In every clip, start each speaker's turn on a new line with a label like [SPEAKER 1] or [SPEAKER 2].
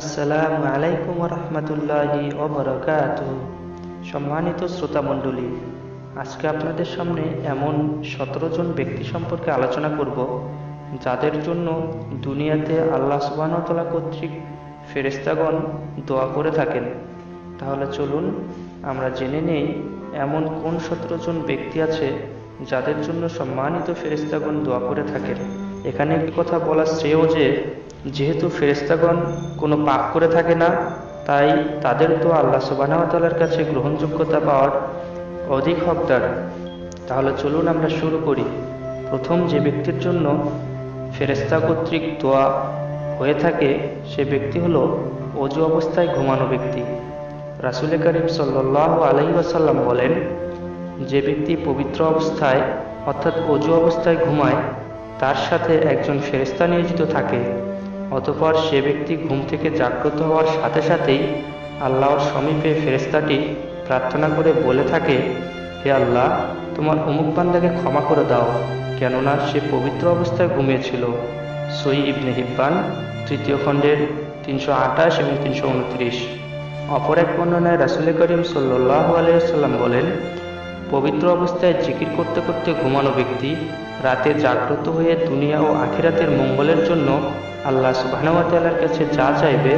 [SPEAKER 1] আসসালামু আলাইকুম রহমতুল্লাহি ওবরাকাত সম্মানিত শ্রোতা মণ্ডলী, আজকে আপনাদের সামনে এমন সতেরো জন ব্যক্তি সম্পর্কে আলোচনা করব, যাদের জন্য দুনিয়াতে আল্লাহ সুবাহতলা কর্তৃক ফেরেস্তাগণ দোয়া করে থাকেন। তাহলে চলুন, আমরা জেনে নেই এমন কোন সতেরো জন ব্যক্তি আছে যাদের জন্য সম্মানিত ফেরেস্তাগণ দোয়া করে থাকেন। এখানে একটি কথা বলা শ্রেয় যে যেহেতু ফেরেস্তাগণ কোনো পাপ করে থাকে না, তাই তাদের তো আল্লাহ সুবাহতালার কাছে গ্রহণযোগ্যতা পাওয়ার অধিক হকদার। তাহলে চলুন আমরা শুরু করি। প্রথম যে ব্যক্তির জন্য ফেরেস্তা কর্তৃক দোয়া হয়ে থাকে, সে ব্যক্তি হলো অজু অবস্থায় ঘুমানো ব্যক্তি। রাসুল করিম সাল্লাহ আলাই আসাল্লাম বলেন, যে ব্যক্তি পবিত্র অবস্থায় অর্থাৎ অজু অবস্থায় ঘুমায়, তার সাথে একজন ফেরেস্তা নিয়োজিত থাকে। অতপর সে ব্যক্তি ঘুম থেকে জাগ্রত হওয়ার সাথে সাথেই আল্লাহর সমীপে ফেরেস্তাটি প্রার্থনা করে বলে থাকে, হে আল্লাহ, তোমার অমুক বান্দাকে ক্ষমা করে দাও, কেননা সে পবিত্র অবস্থায় ঘুমিয়েছিল। সই ইবনে হিব্বান, তৃতীয় খণ্ডের তিনশো আঠাশ এবং তিনশো উনত্রিশ। অপর এক বর্ণনায় রাসুল করিম সাল্লাহ আলাইসাল্লাম বলেন, পবিত্র অবস্থায় জিকির করতে করতে ঘুমানো ব্যক্তি রাতে জাগ্রত হয়ে দুনিয়া ও আখিরাতের মঙ্গলের জন্য আল্লাহ সুবাহনওয়াতাল্লার কাছে যা চাইবে,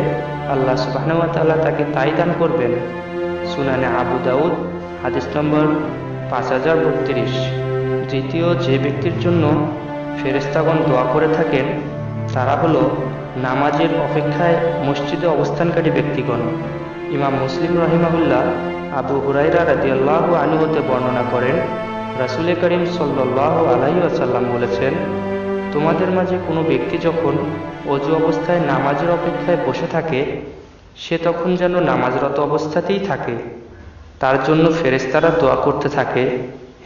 [SPEAKER 1] আল্লাহ সুবাহনওয়াতাল্লাহ তাকে তাই দান করবেন। সুনানে আবু দাউদ, হাদিস নম্বর পাঁচ হাজার বত্রিশ। দ্বিতীয়, যে ব্যক্তির জন্য ফেরেস্তাগণ দোয়া করে থাকেন, তারা হলো নামাজের অপেক্ষায় মসজিদে অবস্থানকারী ব্যক্তিগণ। ইমাম মুসলিম রহিমাহুল্লাহ আবু হুরাইরা রাদিয়াল্লাহ আনু হতে বর্ণনা করেন রাসুল করিম সাল্লাহ আলাই আসাল্লাম বলেছেন তোমাদের মাঝে কোনো ব্যক্তি যখন অজু অবস্থায় নামাজের অপেক্ষায় বসে থাকে, সে তখন যেন নামাজরত অবস্থাতেই থাকে। তার জন্য ফেরেস্তারা দোয়া করতে থাকে,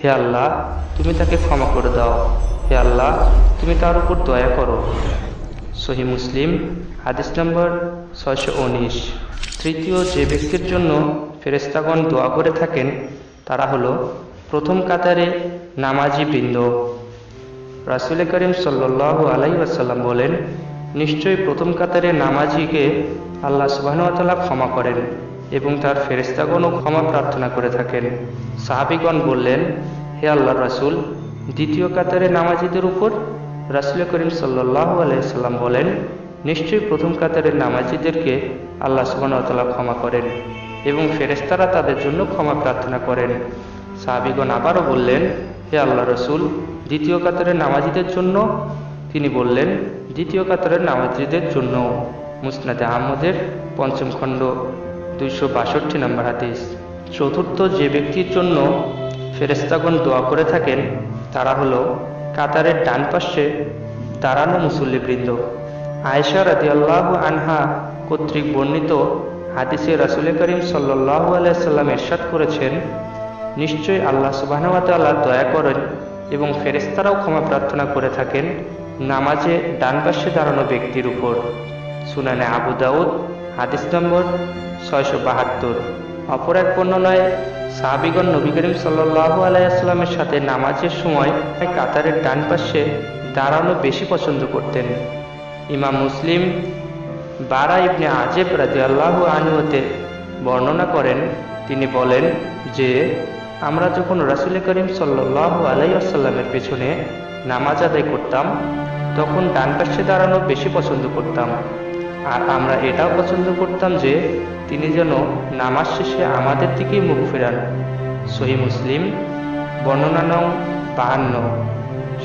[SPEAKER 1] হে আল্লাহ, তুমি তাকে ক্ষমা করে দাও। হে আল্লাহ, তুমি তার উপর দয়া করো। সহি মুসলিম, হাদিস নম্বর ছয়শো উনিশ। তৃতীয়, যে ব্যক্তির জন্য ফেরেস্তাগণ দোয়া করে থাকেন, তারা হলো প্রথম কাতারে নামাজি বৃন্দ। রাসুল করিম সাল্লাহ আলাই আসাল্লাম বলেন, নিশ্চয়ই প্রথম কাতারে নামাজিকে আল্লাহ সুবাহতাল্লাহ ক্ষমা করেন এবং তার ফেরেস্তাগণও ক্ষমা প্রার্থনা করে থাকেন। সাহাবিগণ বললেন, হে আল্লাহ রাসুল, দ্বিতীয় কাতারে নামাজিদের উপর রাসুল করিম সাল্লাহ আলাইসাল্লাম বলেন, নিশ্চয়ই প্রথম কাতারের নামাজিদেরকে আল্লাহ সুবাহতাল্লাহ ক্ষমা করেন এবং ফেরেস্তারা তাদের জন্য ক্ষমা প্রার্থনা করেন। সাহাবিগণ আবারও বললেন হে আল্লাহ রসুল, দ্বিতীয় কাতারের নামাজিদের জন্য তিনি বললেন, দ্বিতীয় কাতারের নামাজিদের জন্য মুসনাদে আহমদের পঞ্চম খণ্ড, দুইশো বাষট্টি নম্বর হাদিস। চতুর্থ যে ব্যক্তির জন্য ফেরেস্তাগণ দোয়া করে থাকেন, তারা হলো কাতারের ডান পাশে দাঁড়ানো মুসল্লিবৃন্দ আয়েশা রাজি আল্লাহ আনহা কর্তৃক বর্ণিত হাদিসে রাসুল করিম সাল্লাহ আলাইসাল্লাম এরশাদ করেছেন নিশ্চয়ই আল্লাহ সুবাহতাল্লাহ দয়া করেন এবং ফেরেস্তারাও ক্ষমা প্রার্থনা করে থাকেন নামাজে ডান পাশে দাঁড়ানো ব্যক্তির উপর। সুনানে আবু দাউদ, হাদিস নম্বর ছয়শো বাহাত্তর। অপর এক বর্ণনায়, সাহাবিগণ নবী করিম সাল্লাহ আলাইসাল্লামের সাথে নামাজের সময় কাতারের ডান পাশে দাঁড়ানো বেশি পছন্দ করতেন। ইমাম মুসলিম বারা ইবনে আজেব রাজি আল্লাহ আনুহতে বর্ণনা করেন, তিনি বলেন যে আমরা যখন রাসুল করিম সাল্লাহ আলাইসাল্লামের পেছনে নামাজ আদায় করতাম, তখন ডান পাশে দাঁড়ানো বেশি পছন্দ করতাম। আর আমরা এটাও পছন্দ করতাম যে, তিনি যেন নামাজ শেষে আমাদের দিকেই মুখ ফেরান। সহি মুসলিম, বর্ণনা নং বাহান্ন,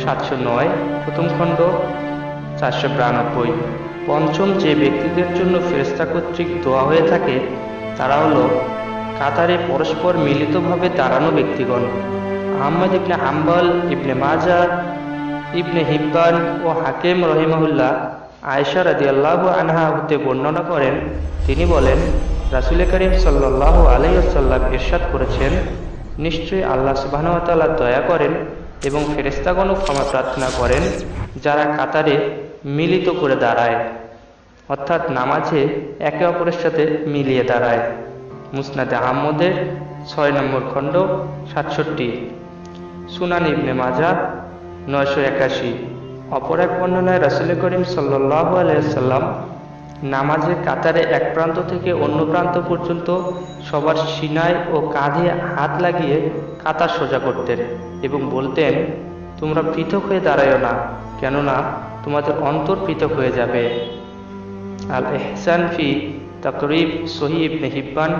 [SPEAKER 1] সাতশো নয়, প্রথম খণ্ড, চারশো বিরানব্বই। পঞ্চম যে ব্যক্তিদের জন্য ফেরেস্তা কর্তৃক দোয়া হয়ে থাকে, তারা হলো কাতারে পরস্পর মিলিতভাবে দাঁড়ানো ব্যক্তিগণ। আহমদ ইবনে হাম্বল, ইবনে মাজা ইবনে হিব্বান ও হাকিম রহিমাহুল্লাহ আয়েশা রাজি আল্লাহ আনহা হতে বর্ণনা করেন। তিনি বলেন, রাসুল করিম সাল্লাহ আলাইসাল্লাম ইরশাদ করেছেন, নিশ্চয়ই আল্লাহ সুবাহতাল্লাহ দয়া করেন এবং ফেরেস্তাগণও ক্ষমা প্রার্থনা করেন যারা কাতারে মিলিত করে দাঁড়ায়, অর্থাৎ নামাজে একে অপরের সাথে মিলিয়ে দাঁড়ায়। মুসনাদে আহমদের ছয় নম্বর খণ্ড, সাতষট্টি। সুনান ইবনে মাজা নয়শো একাশি। অপর এক বর্ণনায় রাসুল করিম সাল্লাহ আলাইসাল্লাম নামাজের কাতারে এক প্রান্ত থেকে অন্য প্রান্ত পর্যন্ত সবার সিনায় ও কাঁধে হাত লাগিয়ে কাতার সোজা করতেন এবং বলতেন, তোমরা পৃথক হয়ে দাঁড়ায়ও না, কেননা তোমাদের অন্তর পৃথক হয়ে যাবে। আল এহসান ফি তকরিব সহিব নেহিব্বান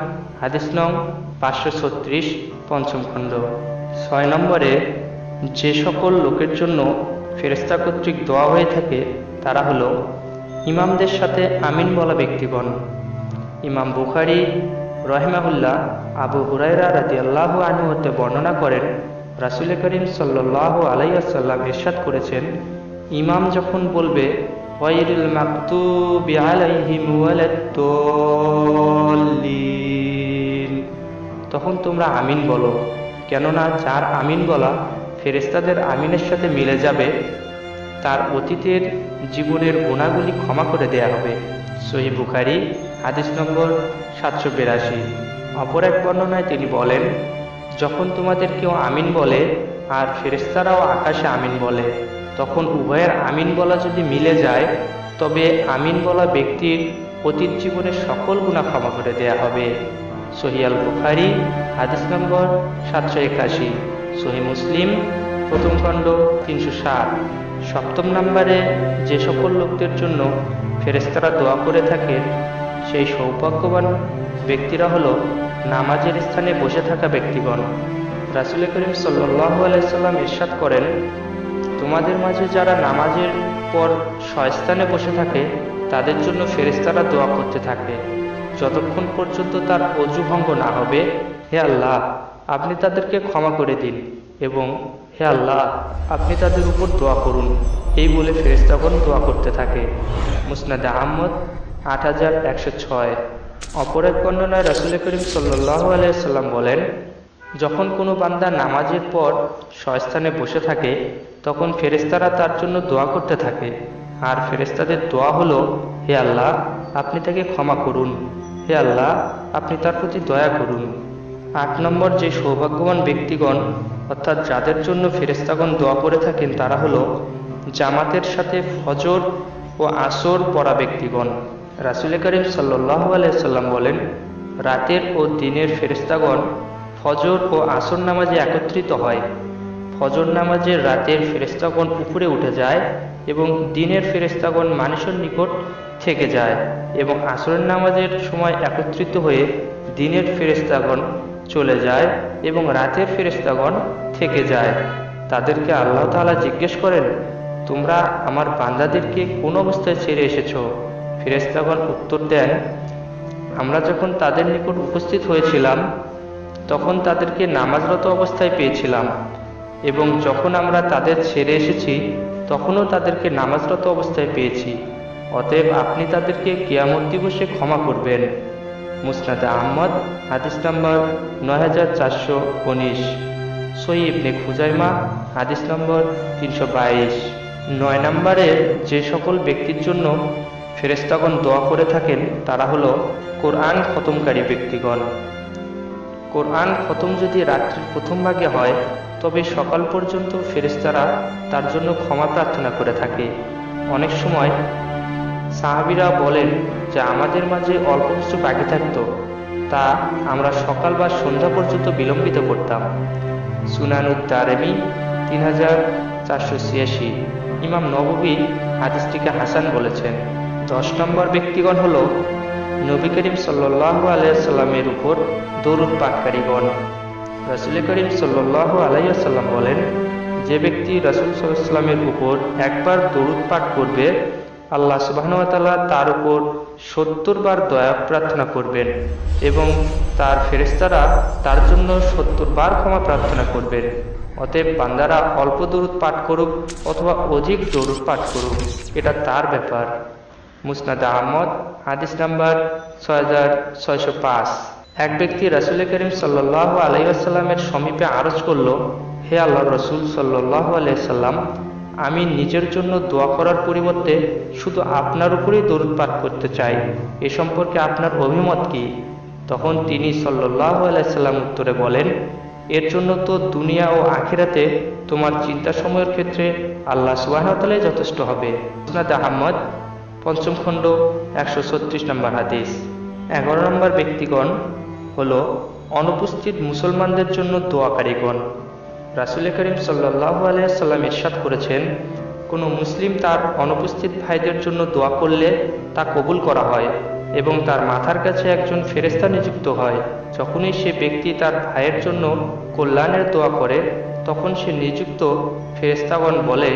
[SPEAKER 1] হাদিস নং পাঁচশো ছত্রিশ, পঞ্চম খণ্ড। ছয় নম্বরে, যে সকল লোকের জন্য ফেরেস্তা কর্তৃক দোয়া হয়ে থাকে, তারা হলো ইমামদের সাথে আমিন বলা ব্যক্তিগণ। ইমাম বুখারি রহেমাহুল্লাহ আবু হুরাইরা রাজি আল্লাহ আনুহতে বর্ণনা করেন, রাসুল করিম সাল্লাহ আলাইসাল্লাম ইরশাদ করেছেন, ইমাম যখন বলবে ওয়াইরুল মাকতুবি আলাইহিম ওয়ালাদ-দাল্লিন তখন তোমরা আমিন বলো, কেননা যার আমিন বলা ফেরেস্তাদের আমিনের সাথে মিলে যাবে, তার অতীতের জীবনের গুণাগুলি ক্ষমা করে দেয়া হবে। সহি বুখারি, হাদিস নম্বর সাতশো বিরাশি। অপর এক বর্ণনায় তিনি বলেন, যখন তোমাদের কেউ আমিন বলে, আর ফেরেস্তারাও আকাশে আমিন বলে তখন উভয়ের আমিন বলা যদি মিলে যায়, তবে আমিন বলা ব্যক্তির অতীত জীবনের সকল গুণা ক্ষমা করে দেয়া হবে। সহিয়াল বুখারি হাদিস নম্বর সাতশো একাশি। সহি মুসলিম, প্রথম খণ্ড তিনশো ষাট সপ্তম নম্বরে যে সকল লোকদের জন্য ফেরেস্তারা দোয়া করে থাকে, সেই সৌভাগ্যবান ব্যক্তিরা হলো নামাজের স্থানে বসে থাকা ব্যক্তিগণ। রাসুল করিম সাল্লাহ আলাইসাল্লাম ইরশাদ করেন তোমাদের মাঝে যারা নামাজের পর স্বস্থানে বসে থাকে, তাদের জন্য ফেরেস্তারা দোয়া করতে থাকে যতক্ষণ পর্যন্ত তার অজু ভঙ্গ না হবে, হে আল্লাহ, আপনি তাদেরকে ক্ষমা করে দিন এবং হে আল্লাহ, আপনি তাদের উপর দোয়া করুন। এই বলে ফেরেস্তাগণ দোয়া করতে থাকে। মুসনাদ আহমদ, আট হাজার একশো ছয়। অপর এক বর্ণনায় রসুল করিম সাল্লাহ আলাইসাল্লাম বলেন যখন কোনো বান্দা নামাজের পর স্বস্থানে বসে থাকে, তখন ফেরেস্তারা তার জন্য দোয়া করতে থাকে। আর ফেরেস্তাদের দোয়া হলো, হে আল্লাহ, আপনি তাকে ক্ষমা করুন। হে আল্লাহ, আপনি তার প্রতি দয়া করুন। আট নম্বর যে সৌভাগ্যবান ব্যক্তিগণ, অর্থাৎ যাদের জন্য ফেরেস্তাগণ দোয়া করে থাকেন, তারা হলো জামাতের সাথে ফজর ও আসর পড়া ব্যক্তিগণ। রাসুল করিম সাল্লাহ আলাইসাল্লাম বলেন, রাতের ও দিনের ফেরেস্তাগণ ফজর ও আসর নামাজে একত্রিত হয়। ফজর নামাজে রাতের ফেরেস্তাগণ উপরে উঠে যায় এবং দিনের ফেরেস্তাগণ মানুষের নিকট থেকে যায় এবং আসরের নামাজের সময় একত্রিত হয়ে দিনের ফেরেস্তাগণ চলে যায় এবং রাতের ফেরেস্তাগণ থেকে যায়। তাদেরকে আল্লাহ তাআলা জিজ্ঞেস করেন, তোমরা আমার বান্দাদেরকে কোন অবস্থায় ছেড়ে এসেছ? ফেরেস্তাগণ উত্তর দেন, আমরা যখন তাদের নিকট উপস্থিত হয়েছিলাম তখন তাদেরকে নামাজরত অবস্থায় পেয়েছিলাম। এবং যখন আমরা তাদের ছেড়ে এসেছি, তখনও তাদেরকে নামাজরত অবস্থায় পেয়েছি। অতএব আপনি তাদেরকে কিয়ামত দিবসে ক্ষমা করবেন। মুসনাদ আহমদ, হাদিস নম্বর নয় হাজার চারশো উনিশ। সই ইবনে খুজাইমা, হাদিস নম্বর তিনশো বাইশ। নয় নম্বরে যে সকল ব্যক্তির জন্য ফেরেস্তাগণ দোয়া করে থাকেন, তারা হলো কোরআন খতমকারী ব্যক্তিগণ। কোরআন খতম যদি রাত্রির প্রথম ভাগে হয়, তবে সকাল পর্যন্ত ফেরেস্তারা তার জন্য ক্ষমা প্রার্থনা করে থাকে। অনেক সময় সাহাবিরা বলেন যে আমাদের মাঝে অল্প কিছু বাকি থাকত, তা আমরা সকাল বা সন্ধ্যা পর্যন্ত বিলম্বিত করতাম। সুনানুদ্দারেমি তিন হাজার চারশো ছিয়াশি। ইমাম নববী হাদিসটিকে হাসান বলেছেন, দশ নম্বর ব্যক্তিগণ হল নবী করিম সাল্লাহ আলাইসাল্লামের উপর দরুদ পাঠকারীগণ, রসুল করিম সাল্লাহ আলাইসাল্লাম বলেন, যে ব্যক্তি রসুল সাল্লামের উপর একবার দরুদ পাঠ করবে, আল্লাহ সুবাহনতাল্লাহ তার উপর সত্তর বার দয়া প্রার্থনা করবেন এবং তার ফেরেস্তারা তার জন্য সত্তর বার ক্ষমা প্রার্থনা করবেন। অতএব বান্দারা অল্প দরুদ পাঠ করুক অথবা অধিক দরুদ পাঠ করুক, এটা তার ব্যাপার। মুসনাদ আহমদ, হাদিস নাম্বার ছয় এক ব্যক্তি রাসুল করিম সাল্লাহ আলাইসাল্লামের সমীপে আরজ করল, হে আল্লাহ রসুল সাল্লাহ আলাইসাল্লাম আমি নিজের জন্য দোয়া করার পরিবর্তে শুধু আপনার উপরেই দরুদ পাঠ করতে চাই। এ সম্পর্কে আপনার অভিমত কি? তখন তিনি সাল্লাহ আলাইসাল্লাম উত্তরে বলেন, এর জন্য তো দুনিয়া ও আখিরাতে তোমার চিন্তা সময়ের ক্ষেত্রে আল্লাহ সুবাহতালাই যথেষ্ট হবে। আহমদ পঞ্চম খণ্ড, একশো ছত্রিশ নম্বর হাদিস। এগারো নম্বর ব্যক্তিগণ হল অনুপস্থিত মুসলমানদের জন্য দোয়াকারীগণ। রাসুল করিম সাল্লাহ আলিয়াল্লাম ইরশাদ করেছেন, কোনো মুসলিম তার অনুপস্থিত ভাইদের জন্য দোয়া করলে তা কবুল করা হয় এবং তার মাথার কাছে একজন ফেরেস্তা নিযুক্ত হয়। যখনই সে ব্যক্তি তার ভাইয়ের জন্য কল্যাণের দোয়া করে, তখন সে নিযুক্ত ফেরেস্তাগণ বলে,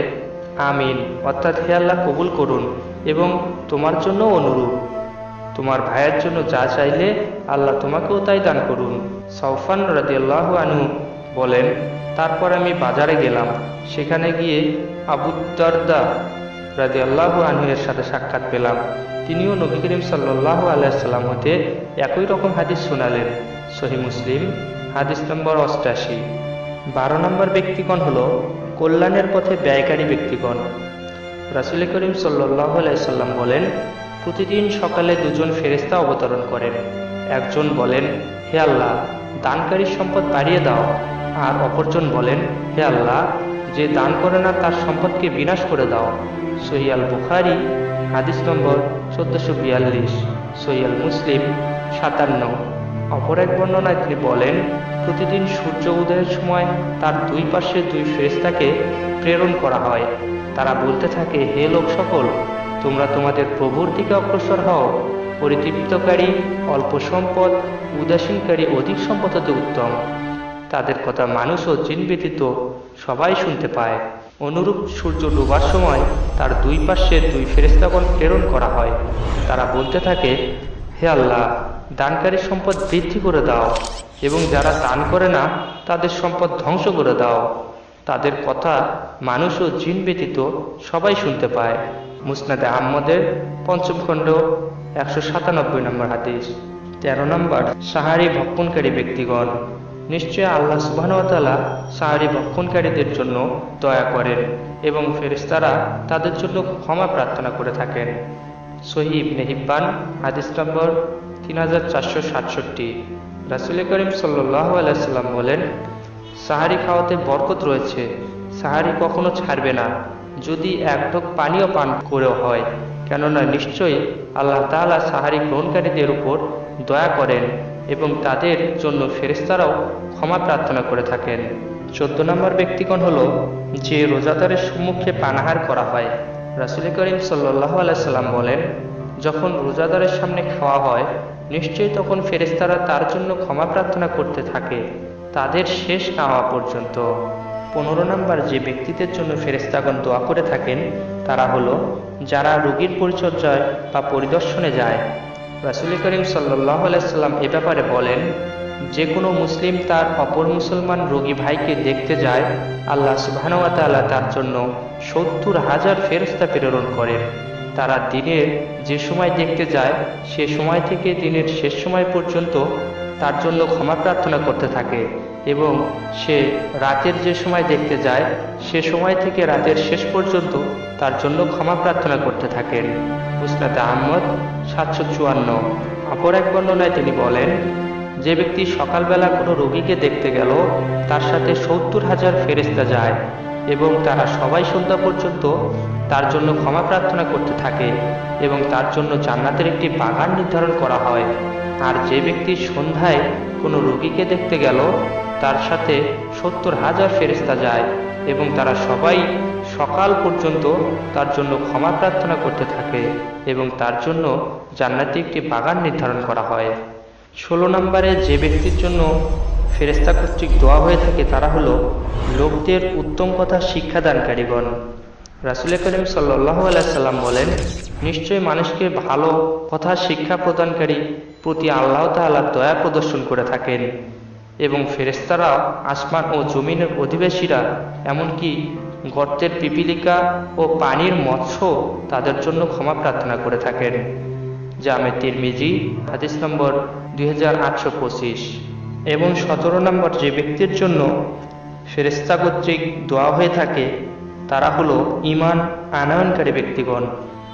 [SPEAKER 1] আমিন। অর্থাৎ হে আল্লাহ, কবুল করুন। এবং তোমার জন্য অনুরূপ। তোমার ভাইয়ের জন্য যা চাইলে আল্লাহ তোমাকেও তাই দান করুন। সৌফান রাদিয়াল্লাহু আনু বলেন, তারপর আমি বাজারে গেলাম। সেখানে গিয়ে আবুদ্দারদা রাজি আল্লাহ আনহুয়ের সাথে সাক্ষাৎ পেলাম। তিনিও নবী করিম সাল্লাহ আলাইসাল্লাম হতে একই রকম হাদিস শোনালেন। সহি মুসলিম, হাদিস নম্বর অষ্টাশি। বারো নম্বর ব্যক্তিগণ হল কল্যাণের পথে ব্যয়কারী ব্যক্তিগণ। রাসুল করিম সাল্লাহ আলাইসাল্লাম বলেন, প্রতিদিন সকালে দুজন ফেরেস্তা অবতরণ করেন। একজন বলেন, হে আল্লাহ, দানকারীর সম্পদ বাড়িয়ে দাও। আর অপরজন বলেন, হে আল্লাহ, যে দান করে না তার সম্পদকে বিনাশ করে দাও। সহিয়াল বুখারি, হাদিস নম্বর চোদ্দশো বিয়াল্লিশ। সহিয়াল মুসলিম, সাতান্ন। অপর এক বর্ণনায় তিনি বলেন, প্রতিদিন সূর্য উদয়ের সময় তার দুই পাশে দুই ফেরেস্তাকে প্রেরণ করা হয়। তারা বলতে থাকে, হে লোক সকল, তোমরা তোমাদের প্রভুর দিকে অগ্রসর হও। পরিতৃপ্তকারী, অল্প সম্পদ, উদাসীনকারী, অধিক সম্পদ হতে উত্তম। তাদের কথা মানুষ ও জিন ব্যতীত সবাই শুনতে পায়। অনুরূপ সূর্য ডোবার সময় তার দুই পাশে দুই ফেরেস্তাগণ প্রেরণ করা হয়। তারা বলতে থাকে, হে আল্লাহ, দানকারী সম্পদ বৃদ্ধি করে দাও, এবং যারা দান করে না, তাদের সম্পদ ধ্বংস করে দাও। তাদের কথা মানুষ ও জিন ব্যতীত সবাই শুনতে পায়। মুসনাদে আহমদের পঞ্চম খণ্ড, একশো সাতানব্বই নম্বর হাদিস। তেরো নম্বর, সাহারি ভক্ষণকারী ব্যক্তিগণ। নিশ্চয় আল্লাহ সুবাহতালা সাহারি ভক্ষণকারীদের জন্য দয়া করেন এবং ফেরিস্তারা তাদের জন্য ক্ষমা প্রার্থনা করে থাকেন। সহিব নেহিব্বান হাদিস নম্বর তিন হাজার চারশো সাতষট্টি। রাসুল করিম সাল্লাহ আলাইসাল্লাম বলেন সাহারি খাওয়াতে বরকত রয়েছে। সাহারি কখনো ছাড়বে না। যদি এক ঢোক পানীয় পান করেও হয়, কেননা নিশ্চয়ই আল্লাহ তালা সাহারি গ্রহণকারীদের উপর দয়া করেন এবং তাদের জন্য ফেরেস্তারাও ক্ষমা প্রার্থনা করে থাকেন। চোদ্দ নম্বর ব্যক্তিগণ হল, যে রোজাদারের সম্মুখে পানাহার করা হয়। রাসুল করিম সাল্লাহ আলাইসাল্লাম বলেন, যখন রোজাদারের সামনে খাওয়া হয়, নিশ্চয়ই তখন ফেরেস্তারা তার জন্য ক্ষমা প্রার্থনা করতে থাকে। তাদের শেষ খাওয়া পর্যন্ত। পনেরো নম্বর যে ব্যক্তিদের জন্য ফেরেস্তাগণ দোয়া করে থাকেন, তারা হলো, যারা রোগীর পরিচর্যায় বা পরিদর্শনে যায়। রাসুল করিম সাল্লাহ আলাইসাল্লাম এ ব্যাপারে বলেন, যে কোনো মুসলিম তার অপর মুসলমান রোগী ভাইকে দেখতে যায়, আল্লাহ সুবাহানুয়াতালা তার জন্য সত্তর হাজার ফেরস্তা প্রেরণ করেন তারা দিনের যে সময় দেখতে যায়, সে সময় থেকে দিনের শেষ সময় পর্যন্ত তার জন্য ক্ষমা প্রার্থনা করতে থাকে এবং সে রাতের যে সময় দেখতে যায়, সে সময় থেকে রাতের শেষ পর্যন্ত তার জন্য ক্ষমা প্রার্থনা করতে থাকেন। মুসনাদ আহমদ সাতশো চুয়ান্ন। অপর এক বর্ণনায় তিনি বলেন, যে ব্যক্তি সকালবেলা কোনো রোগীকে দেখতে গেল, তার সাথে সত্তর হাজার ফেরেস্তা যায়। এবং তারা সবাই সন্ধ্যা পর্যন্ত তার জন্য ক্ষমা প্রার্থনা করতে থাকে এবং তার জন্য জান্নাতের একটি বাগান নির্ধারণ করা হয়। আর যে ব্যক্তি সন্ধ্যায় কোনো রোগীকে দেখতে গেল, তার সাথে সত্তর হাজার ফেরেস্তা যায় এবং তারা সবাই সকাল পর্যন্ত তার জন্য ক্ষমা প্রার্থনা করতে থাকে এবং তার জন্য জান্নাতি একটি বাগান নির্ধারণ করা হয়। ষোলো নম্বরে যে ব্যক্তির জন্য ফেরেস্তা কর্তৃক দোয়া হয়ে থাকে তারা হলো লোকদের উত্তম কথা শিক্ষাদানকারীগণ। রাসুল করিম সাল্লাহ আলাইসাল্লাম বলেন, নিশ্চয়ই মানুষকে ভালো কথা শিক্ষা প্রদানকারী প্রতি আল্লাহ তাল্লাহ দয়া প্রদর্শন করে থাকেন এবং ফেরেস্তারা আসমান ও জমিনের অধিবাসীরা এমনকি গর্তের পিপিলিকা ও পানির মৎস্য তাদের জন্য ক্ষমা প্রার্থনা করে থাকেন। জামে তিরমিজি, হাদিস নম্বর দুই হাজার আটশো পঁচিশ। এবং সতেরো নম্বর যে ব্যক্তির জন্য ফেরেস্তা কর্তৃক দোয়া হয়ে থাকে, তারা হলো ইমান আনয়নকারী ব্যক্তিগণ।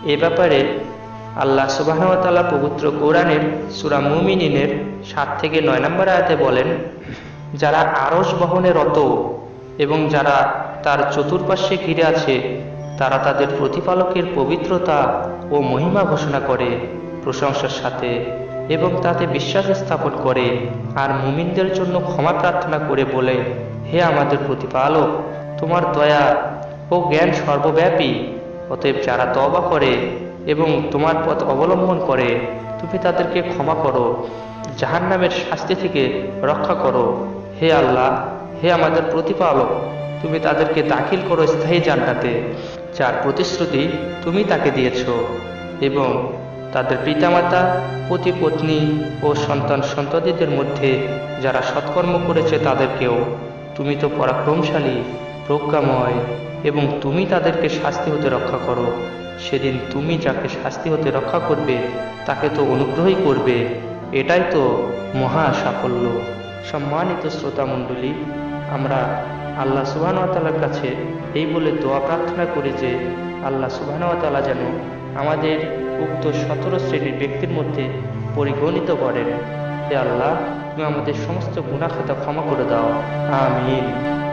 [SPEAKER 1] এ ব্যাপারে আল্লাহ সুবাহতাল্লাহ পবিত্র কোরআনের সুরা মুমিনিনের সাত থেকে নয় নম্বর আয়াতে বলেন, যারা আরস বহনে রত এবং যারা তার চতুর্পার্শ্বে ঘিরে আছে, তারা তাদের প্রতিপালকের পবিত্রতা ও মহিমা ঘোষণা করে প্রশংসার সাথে। এবং তাতে বিশ্বাস স্থাপন করে আর মুমিনদের জন্য ক্ষমা প্রার্থনা করে বলে, হে আমাদের প্রতিপালক, তোমার দয়া ও জ্ঞান সর্বব্যাপী। অতএব যারা তবা করে এবং তোমার পথ অবলম্বন করে, তুমি তাদেরকে ক্ষমা করো, জাহান্নামের শাস্তি থেকে রক্ষা করো। হে আল্লাহ, হে আমাদের প্রতিপালক, তুমি তাদেরকে দাখিল করো স্থায়ী জান্নাতে, যার প্রতিশ্রুতি তুমি তাকে দিয়েছ এবং তাদের পিতামাতা, পতি পত্নী ও সন্তান সন্ততিদের মধ্যে যারা সৎকর্ম করেছে তাদেরকেও তুমি তো পরাক্রমশালী, প্রজ্ঞাময় এবং তুমি তাদেরকে শাস্তি হতে রক্ষা করো। সেদিন তুমি যাকে শাস্তি হতে রক্ষা করবে, তাকে তো অনুগ্রহই করবে। এটাই তো মহা সাফল্য। সম্মানিত শ্রোতা মণ্ডলী, আমরা আল্লাহ সুবাহতালার কাছে এই বলে দোয়া প্রার্থনা করি যে, আল্লাহ সুবাহতালা যেন আমাদের উক্ত সতেরো শ্রেণির ব্যক্তির মধ্যে পরিগণিত করেন। হে আল্লাহ, তুমি আমাদের সমস্ত গুণাখাতা ক্ষমা করে দাও। আমিন।